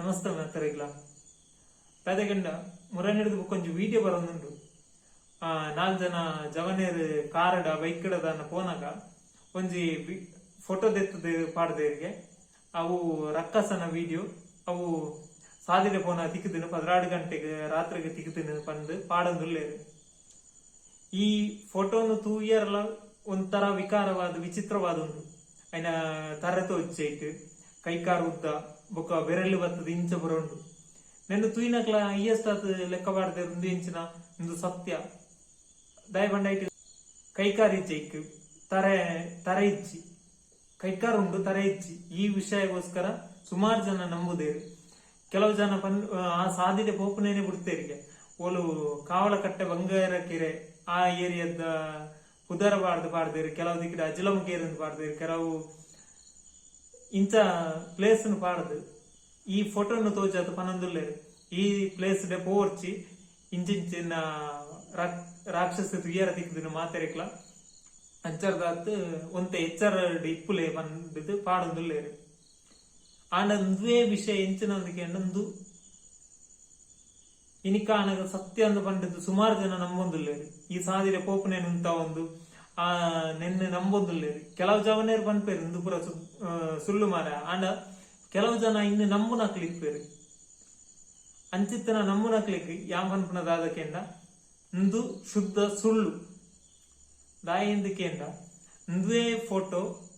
ನಮಸ್ತೆ ಮಾತರಿಗ್ಲ. ಪೆದಗಂಡ ಮುರಣಿಡ್ದು ಕೊಂಚ ವಿಡಿಯೋ ಆ ನಾಲ್ ಜನ ಜವನೇರ್ ಕಾರಡ ಬೈಕಡದನ್ನ ಪೋನಾಗ ಒಂಜಿ ಫೋಟೋ ದೆತ್ತದ ಪಾಡ್ದೇರಿಗೆ. ಅವು ರಕ್ಕಸನ ವಿಡಿಯೋ. ಅವು ಸಾದಿಲೆ ಪೋನ ತಿಕ್ಕದಿನ, ಪದ್ರಾಡು ಗಂಟೆಗೆ ರಾತ್ರಿಗೆ ತಿಕ್ಕದಿನ ಪಂದು ಪಾಡಂದುಲ್ಲೇರು. ಈ ಫೋಟೋನು ತೂಯರ್ಲ ಒಂಥರ ವಿಕಾರವಾದ ವಿಚಿತ್ರವಾದ ಉಂಡು ಐನ ತರೆ ತೋಚೈಟ್ ಕೈಕಾರು ಉದ್ದ ಬೊಕ ಬೆರಳು ಬತ್ತದ, ಇಂಚ ಬರೋಂಡು ನೆನ್ను ಎಸ್ ಅಯ್ಯಸ್ತಾತ್ ಲೆಕ್ಕ ಬಾಡ್ದೆ ಒಂದು ಇಂಚಿನ ಒಂದು ಸತ್ಯ. ದಯಬಂಡ ಐಟ್ ಕೈಕಾರು ಇಕ್ಕು. ತರೆ ತರೆ ಇಚ್ಚಿ. ಕೈಕಾರು ಉಂಡು ತರೆ ಇಚ್ಚಿ. ಈ ವಿಷಯಕ್ಕೋಸ್ಕರ ಸುಮಾರು ಜನ ನಂಬುದೇರು ಕೆಲವು ಜನ ಪನ್, ಆ ಸಾಧ್ಯತೆ ಪೋಪನೇನೆ ಬಿಡ್ತೇರಿಗೆ ಓಲು ಕಾವಲ ಕಟ್ಟೆ ಬಂಗಾರ ಕೆರೆ, ಆ ಏರಿಯಾದ ಪುದರ ಬಾರ್ದು ಪಾಡ್ದೇರು ಕೆಲವು ದಿಕ್ಕಿದ ಅಜಲಮಕೇರಿ ಪಾಡ್ದೇರು ಕೆಲವು ಇಂಥ ಪ್ಲೇಸ್ ಪಾಡ್ದು, ಈ ಫೋಟೋನು ತೋಜಾದ ಪನಂದುಲ್ಲೇರು ಈ ಪ್ಲೇಸ್ ಡೆ ಪೋರ್ಚಿ ಇಂಚಿಂಚಿನ ರಾಕ್ಷಸ ತುಯ್ಯರ ತಿಕ್ಕದಿನ ಮಾತೆರೆಕ್ಲ ಅಂಚರ್ದಾತ್, ಒಂತೆ ಎಚ್ಚರ ಇಪ್ಪುಲೆ ಬಂದಿದ್ದು ಪಾಡಂದುಲ್ಲೇರು ಒಂದೇ ವಿಷಯ ಎಂಚಿನಂದಕ್ಕೆ ನಂದು. ಇನಿಕಾನಗ ಸತ್ಯ ಅಂದ ಪಂಡಿದ್ದು ಸುಮಾರು ಜನ ನಂಬೊಂದುಲ್ಲೇರು ಈ ಸಾದಿರೆ ಪೋಪನೇನು ಅಂತ ಒಂದು. ನೆನ್ನೆ ನಂಬೊಂದುಲ್ಲೇರು ಕೆಲವು ಇಂದು ಪುರ ಸು- ಸುಳ್ಳು ಮಾರ. ಆಂಡ ಕೆಲವು ಜನ ಇನ್ನು ನಂಬುನ ಕ್ಲಿಕ್ಪೇರು ಅಂಚಿತ್ತನ ನಂಬುನ ಕ್ಲಿಕ್ ಯಾಮ್ ಕೇಂದ್ರ ಇಂದು ಶುದ್ಧ ಸುಳ್ಳು. ದಾಯಿಂದಕ್ಕೆಂಡ ಇಂದುವೇ ಫೋಟೋ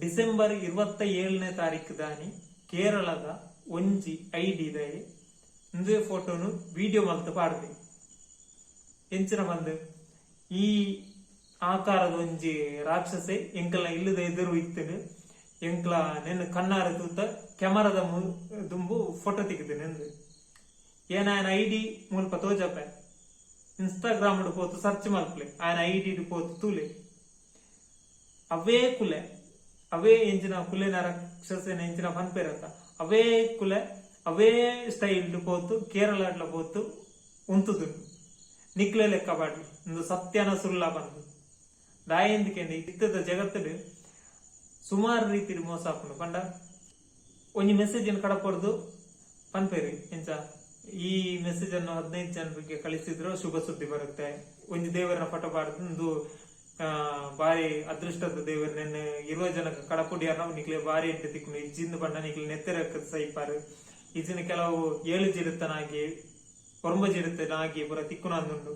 ಡಿಸೆಂಬರ್ ಇರುವತ್ತ ಏಳನೇ ತಾರೀಕು ದಾನಿ, ಕೇರಳದ ಒಂಜಿ ಐಡಿ ದಯೆ. ಇಂದೇ ಫೋಟೋನು ವಿಡಿಯೋ ಮಲ್ತು ಪಾಡ್ದೆ. ಎಂಚಿನ ಬಂದು? ಈ ಆಕಾರದ ಒಂಜಿ ರಾಕ್ಷಸೆ ಎಂಕಲ ಇಲ್ಲದ ಎದುರು ಇತ್ತನು ಎಂಕ್ಲ ನೆನ್ನ ಕಣ್ಣಾರ ತೂತ ಕ್ಯಾಮರಾದ ಮು- ದುಂಬು ಫೋಟೋ ತೆಗಿತೇನೆ ಎಂದು ಏನಾಯನ ಐಡಿ ಮುಲ್ಪ ತೋಜಪ್ಪ ಇನ್ಸ್ಟಾಗ್ರಾಮ್ ಪೋತು ಸರ್ಚ್ ಮಲ್ಪಲೆ ఆయన ಐಡಿ ಪೋತು ತೂಲೆ ಅವೇ ಕುಲೆ ಅವೇ ಎಂಚಿನ ಕುಲೆನ ರಾಕ್ಷಸನ ಎಂಚಿನ ಪನ್ಪೇರತ್ತ ಅವೇ ಕುಲೆ ಅವೇ ಸ್ಟೈಲ್ ಪೋತು ಕೇರಳ ಪೋತು ಉಂತುದು ನಿಕ್ಲೆ ಲೆಕ್ಕ ಬಾಡ್ಲಿ ಒಂದು ಸತ್ಯನ ಸುಳ್ಳ ಬಂದು ದಾಯಂದಿಕೆಂದು ಇತ್ತದ ಜಗತ್ತಡು ಸುಮಾರು ರೀತಿ ಮೋಸ ಹಾಕೊಂಡು ಪಂಡ. ಒಂಜಿ ಮೆಸೇಜ್ ಅನ್ನು ಕಡಪಡ್ದು ಪನ್ಪೇರಿ ಎಂಚ, ಈ ಮೆಸೇಜ್ ಅನ್ನು ಹದಿನೈದು ಜನರಿಗೆ ಕಳಿಸಿದ್ರು, ಶುಭ ಸುದ್ದಿ ಬರುತ್ತೆ. ಒಂದು ದೇವರನ್ನ ಪಟ ಬಾರದು ಬಾರಿ ಅದೃಷ್ಟದ ದೇವರು, ನೆನ್ನೆ ಇರುವ ಜನಕ್ಕೆ ಕಡಪುಡಿಯಾರ ನಿಕ್ಲೆ ಬಾರಿ ಎಂಟು ತಿಕ್ಕೊಂಡು ಇಜ್ಜಿಂದ ಬಂಡ ನಿಕ್ಲೆ ನೆತ್ತೆರಕ್ಕ ಸಹಿಪಾರು. ಇಜ್ಜಿನ ಕೆಲವು ಏಳು ಜಿರುತ್ತನಾಗಿ ಕೊರಂಬ ಜಿರುತ್ತನಾಗಿ ಬರ ತಿಕ್ಕುನ ಅಂದುಂಡು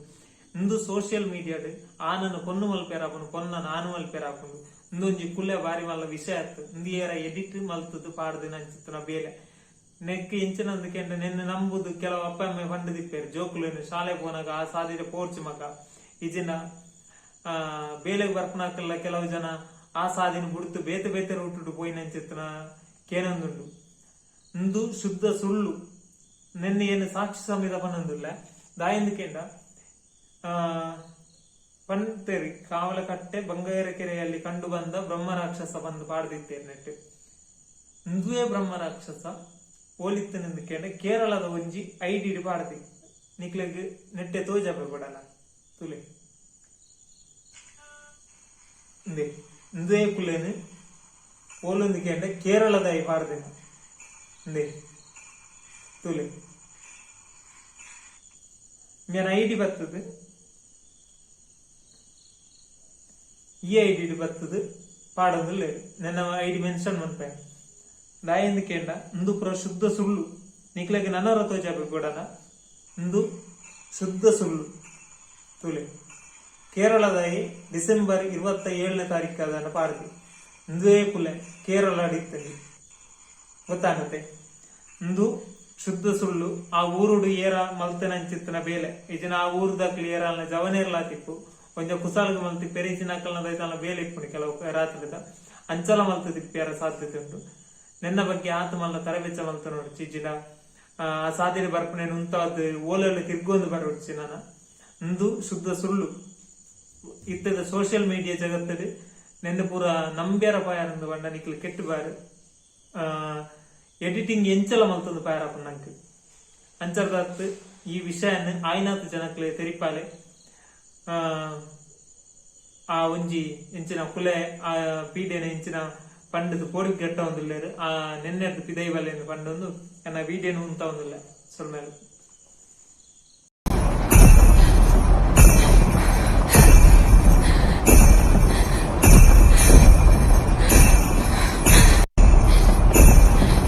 ಇಂದು ಸೋಷಿಯಲ್ ಮೀಡಿಯಾಡ್ ಆನನ್ನು ಪೊನ್ನು ಮಲ್ಪೇರಾಪನು ಪೊನ್ನ ನಾನು ಇಂದು ಇಂದೊಂಜಿ ಕುಲ್ಲೆ ಬಾರಿ ಮಲ್ಲ ವಿಷಯ ಆಯ್ತು. ಇಂದಿಯರ ಎಡಿಟ್ ಮಲ್ತದ್ದು ಪಾಡ್ದು ನಂಚಿತ್ತನ ಬೇಲೆ. ನೆಕ್ ಕೆಂಡ, ನಿನ್ನೆ ನಂಬುದು ಕೆಲವು ಅಪ್ಪ ಅಮ್ಮ ಫಂಡ್ ದಿಪ್ಪೇರು ಜೋಕುಲೇನು ಶಾಲೆ ಪೋನಾಗ ಆ ಸಾದಿರ ಪೋರ್ಚ್ ಮಗ. ಇಜಿನ ಬೇಲೆಗೆ ಬರ್ಪನಾಕಲ್ಲ ಕೆಲವು ಜನ, ಆ ಸಾದಿನ ಬುಡ್ತು ಬೇತೆ ಬೇತೆ ರೂಟು ಪೋಯಿ ನಂಚಿತ್ತನ ಕೇನೊಂದುಂಡು. ಇಂದು ಶುದ್ಧ ಸುಳ್ಳು. ನಿನ್ನೆ ಏನು ಸಾಕ್ಷಿ ಸಮೇತ ಬಂದಿಲ್ಲ ದಾಯಂದಿಕೆಂಡ ಆ ಪಂತೇರಿ, ಕಾವಲಕಟ್ಟೆ ಬಂಗೇರಕೆರೆಯಲ್ಲಿ ಕಂಡುಬಂದ ಬ್ರಹ್ಮರಾಕ್ಷಸ ಬಂದು ಪಾಡ್ದಿದ್ದೇನೆಟ್ಟು ಇಂದುವೇ ಬ್ರಹ್ಮರಾಕ್ಷಸ ಓಲಿತ್ತನೆಂದು ಕೇಂದ್ರ ಕೇರಳದ ಒಂಜಿ ಐಡಿಡಿ ಪಾಡ್ದಿ. ನಿಕ್ಲೆಗ್ ನೆಟ್ಟೆ ತೋಜ ಬಿಡಲ್ಲ, ತುಲೆ. ಇಂದೇ ಇಂದುವೇ ಕುಲೇನು ಓಲೊಂದು ಕೇರಳದ ಐ ಪಾಡ್ದೆ ಇಂದೇ ತುಲೆ. ಮೇನ್ ಐಡಿ ಬರ್ತದೆ. ಈ ಐ ಡಿ ಬರ್ತದೆ. ಪಾಡೋದಿಲ್ಲ ನನ್ನ ಐ ಮೆನ್ಷನ್ ಮನ್ಪೆ ದಾಯಿಂದ ಕೇಂಡ? ಇಂದು ಪುರ ಶುದ್ಧ ಸುಳ್ಳು. ನಿಕ್ಲಾಗಿ ನನ್ನವರ ತೋಜಾಬೆ ಕೊಡನ ಇಂದು ಶುದ್ಧ ಸುಳ್ಳು. ತುಲೆ. ಕೇರಳದ ಡಿಸೆಂಬರ್ ಇರುವತ್ತ ಏಳನೇ ತಾರೀಕು ಅದನ್ನು ಪಾಡ್ದು ಇಂದುವೇ ಕುಲೆ ಕೇರಳ ಅಡಿತ್ತಲ್ಲಿ ಗೊತ್ತಾಗತ್ತೆ. ಇಂದು ಶುದ್ಧ ಸುಳ್ಳು. ಆ ಊರುಡು ಏರ ಮಲ್ತನ ಚಿತ್ತನ ಬೇಲೆ ಇದನ್ನ ಆ ಊರ್ದ ಏರಲ್ನ ಜವನೇರ್ಲ ತಿಪ್ಪು ಒಂಜ ಕುಸಾಲ್ಗ ಮಲ್ತಿ ಪೆರಿಚಿನ ದೈತನ ಬೇಲೆ ಇಪ್ಪುಣಿ ಕೆಲವು ರಾತ್ರಿದ ಅಂಚಲ ಮಲ್ತ ತಿಪ್ಪಿಯರ ಸಾಧ್ಯತೆ ಉಂಟು. ನೆನ್ನ ಬಗ್ಗೆ ಆತ ಮಲ್ಲ ತರಬೆಚ್ಚ ಮಲ್ತ ನೋಡಿ ಚಿಜಿನ. ಆ ಸಾದಿರಿ ಬರ್ಪಣೆ ಉಂತಾದ್ ಓಲಲ್ಲಿ ತಿರ್ಗೊಂದು ಬರೋಡ್ಚಿ ನಾನು ಇಂದು ಶುದ್ಧ ಸುಳ್ಳು. ಇತ್ತದ ಸೋಷಿಯಲ್ ಮೀಡಿಯಾ ಜಗತ್ತಲ್ಲಿ ನೆನ್ನೆ ಪೂರ ನಂಬ್ಯಾರ ಪಾಯರಂದು ಬಂಡ ನಿಕ್ಲು ಕೆಟ್ಟು ಬಾರು ಎಡಿಟಿಂಗ್ ಎಂಚಲ ಮಲ್ತೊಂದು ಪಾಯರಪ್ಪ ನಂಗೆ ಅಂಚರ್ದಾತ್ ಈ ವಿಷಯನ ಆಯ್ನಾತ್ ಜನಕ್ಕೆ ತೆರಿಪಾಲೆ. ಆ ಆ ಒಂಜಿ ಎಂಚಿನ ಕುಲೆ, ಆ ಪೀಡೆನ ಎಂಚಿನ ಪಂಡದು ಪೋಡಿ ಕೆಟ್ಟ ಒಂದಿಲ್ಲ ಆ ನೆನ್ನೆದ್ದು ಪಿದೈ ಬಲ್ಲೆಂದು ಪಂಡೊಂದು, ಎನ್ನ ವಿಡಿಯೋನು ಉಂತ ಒಂದಿಲ್ಲ ಸ್ವಲ್ಪ